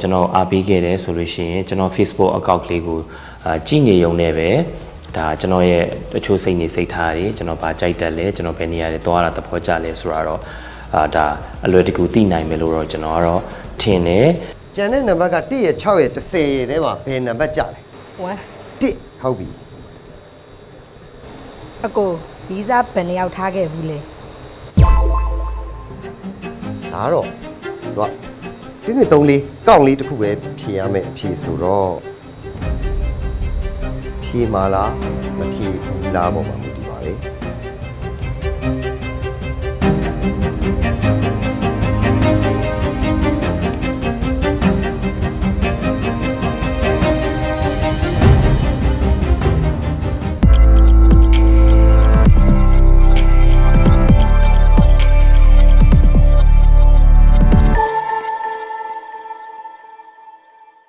ကျွန်တော်အားပေးခဲ့တယ်ဆိုလို့ရှိရင်ကျွန်တော် Facebook account လေးကိုအာကြည့်နေရုံနဲ့ပဲဒါကျွန်တော်ရဲ့တချို့စိတ်နေစိတ်ထားတွေကျွန်တော်ဗာကြိုက်တက်လဲကျွန်တော်ဘယ်နေရာတွေသွားတာသဘောကျလဲဆိုတာတော့အာဒါအလွယ်တကူသိနိုင်မယ်လို့တော့ကျွန်တော်ကတော့ထင်တယ်ကျန်တဲ့နံပါတ်က1ရဲ့6ရဲ့10ရဲ့ထဲမှာဘယ်နံပါတ်ကြလဲဝမ်1ဟုတ်ပြီအကိုဗီဇဘယ်နှစ်ယောက်ထားခဲ့ဘူးလဲဒါတော့သူ ကဒီနေ့3လေးကောက်လေးတစ်ခုပဲဖြေရမယ်အဖြေဆိုတော့ဖြေမာလားမဖြေဘူးလားပေါ့ပါ